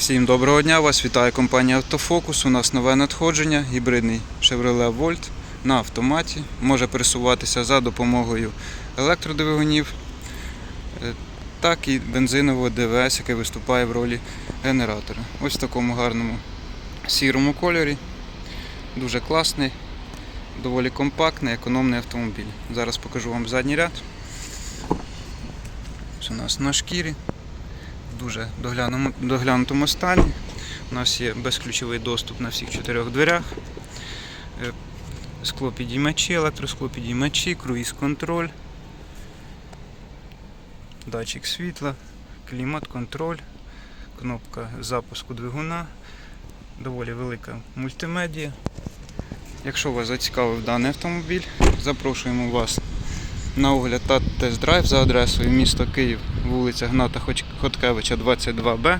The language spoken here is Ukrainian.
Всім доброго дня, вас вітає компанія Автофокус. У нас нове надходження, гібридний Chevrolet Volt на автоматі. Може пересуватися за допомогою електродвигунів, е, так і бензинового ДВС, який виступає в ролі генератора. Ось в такому гарному сірому кольорі. Дуже класний, доволі компактний, економний автомобіль. Зараз покажу вам задній ряд. Ось у нас на шкірі дуже доглянутому стані. У нас є безключовий доступ на всіх чотирьох дверях. Е, Склопідіймачі, електросклопідіймачі, круїз-контроль, датчик світла, клімат-контроль, кнопка запуску двигуна, доволі велика мультимедія. Якщо вас зацікавив даний автомобіль, запрошуємо вас на огляд та тест-драйв за адресою місто Київ, вулиця Гната Хоткевича, 22Б.